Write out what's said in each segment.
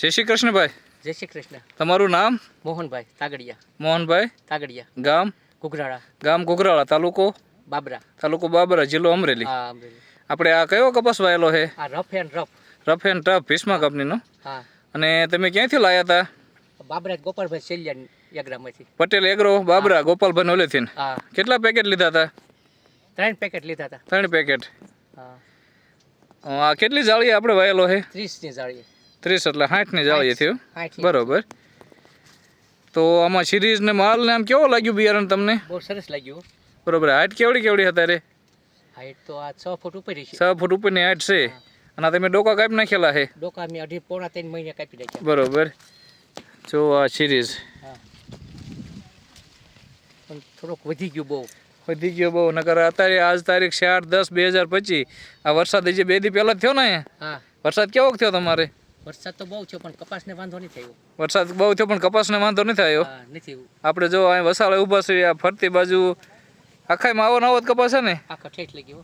જય શ્રી કૃષ્ણભાઈ. જય શ્રી કૃષ્ણ. તમારું નામ? મોહનભાઈ તાગડિયા. મોહનભાઈ તાગડિયા. ગામ? કુગરાળા ગામ કુગરાળા તાલુકો? બાબરા. તાલુકો બાબરા જિલ્લો અમરેલી. આપણે આ કયો કપાસ વાયેલો છે? આ rough and rough. Rough and tough Bhishma કંપનીનો. હા. અને તમે ક્યાંથી લાયા હતા? બાબરા ગોપાલભાઈ સેલિયા યાગ્રામાંથી. પટેલ એગ્રો બાબરા ગોપાલભાઈ ઓલેથી હા. કેટલા પેકેટ લીધા હતા? ત્રણ પેકેટ લીધા હતા. ત્રણ પેકેટ. હા. આ કેટલી જાળી આપણે વાયેલો છે? ત્રીસની જાળીએ ત્રીસ એટલે સાઠની આવીએ થયું. આઠ બરોબર. તો આમાં સિરીઝ ને માલ ને આમ કેવો લાગ્યું બિયારણ તમને? બહુ સરસ લાગ્યું બરોબર હાઈટ કેવડી કેવડી હતા રે હાઈટ તો આ છ ફૂટ ઉપર છે. છ ફૂટ ઉપરની હાઈટ છે. અને તમે ડોકા કાપી નાખેલા છે? ડોકા મેં અઢી પોણા ત્રણ મહિને કાપી નાખ્યા. બરોબર. જો આ સિરીઝ. હા. પણ થોડોક વધી ગયું બહુ. વધી ગયો બહુ. નકર અત્યારે આજ તારીખ ચાર દસ બે હજાર પચીસ. આ વરસાદ હજી બે દી પહેલાં થયો ને વરસાદ કેવો થયો તમારે? વરસાદ તો બહુ છે પણ કપાસને વાંધો નહીં થયો. વરસાદ બહુ થયો પણ કપાસને વાંધો નથી આવ્યો નથી આપણે જો અહીં વસાળે ઊભા છીએ આ ફરતી બાજુ આખામાં આવો નવો જ કપાસ છે ને? આખા ઠેઠ લઈ ગયો.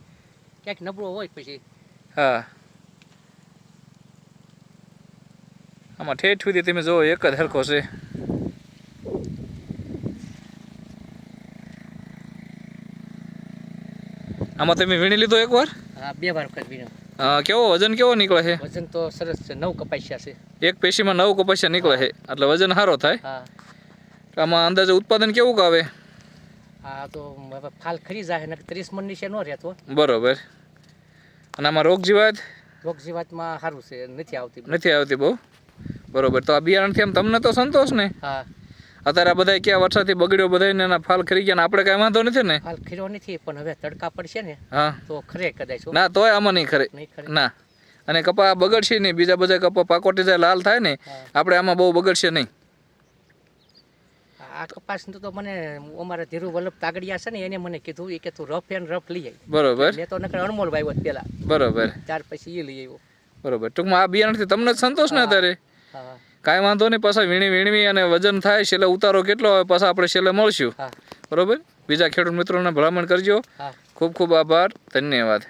ક્યાંક નબળો હોય પછી. હા. આમાં ઠેઠ સુધી તમે જુઓ એક જ હરખો છે. આમાં તમે વીણી લીધો એક વાર? હા બે વાર વખત વીણો હા, કેવો વજન કેવો નીકળે છે? વજન તો સરસ છે નવ કપાસિયા છે. એક પેશીમાં નવ કપાસિયા નીકળે છે એટલે વજન સારો થાય? હા. આમાં અંદાજે ઉત્પાદન કેવું આવે આ તો ફાલ ખરી જાય ને ત્રીસ મણ નીચે ન રહેતો. બરોબર. અને આમાં રોગ જીવાત? રોગ જીવાતમાં સારું છે નથી આવતી નથી આવતી બહુ? બરોબર. તો આ બિયારણથી આમ તમને તો સંતોષ ને? હા. અત્યારે આ બધા ક્યાં વરસાદથી બગડ્યો બધાને એના ફાલ ખરી ગયા ને આપણે કાંઈ વાંધો નથી ને? ફાલ ખીરો નથી પણ હવે તડકા પડશે ને હા. તો ખરે કદાચ. ના તોય આમાં નહીં ખરે. ના. અને કપા બગડશે નહીં બીજા બધા કપા પાકોટી જાય લાલ થાય ને આપણે આમાં બહુ બગડશે નહીં. આ કપાસ તો મને અમારા ધીરુ વલ્લભ તાગડિયા છે ને એને મને કીધું એ કે તું રફ એન્ડ રફ લઈ આવી બરોબર. મેં તો નકર અણમોલ વાવ્યો પેલા. બરોબર. ત્યાર પછી એ લઈ આવ્યો. બરોબર. ટૂંકમાં આ બિયારણથી તમને સંતોષ ને. અત્યારે? હા. કાંઈ વાંધો નહીં પાછા વીણી વીણવી અને વજન થાય છેલ્લે ઉતારો કેટલો હોય પાછા આપણે છેલ્લે મળશું. બરોબર? બીજા ખેડૂત મિત્રોને ભલામણ કરજો. ખૂબ ખૂબ આભાર. ધન્યવાદ.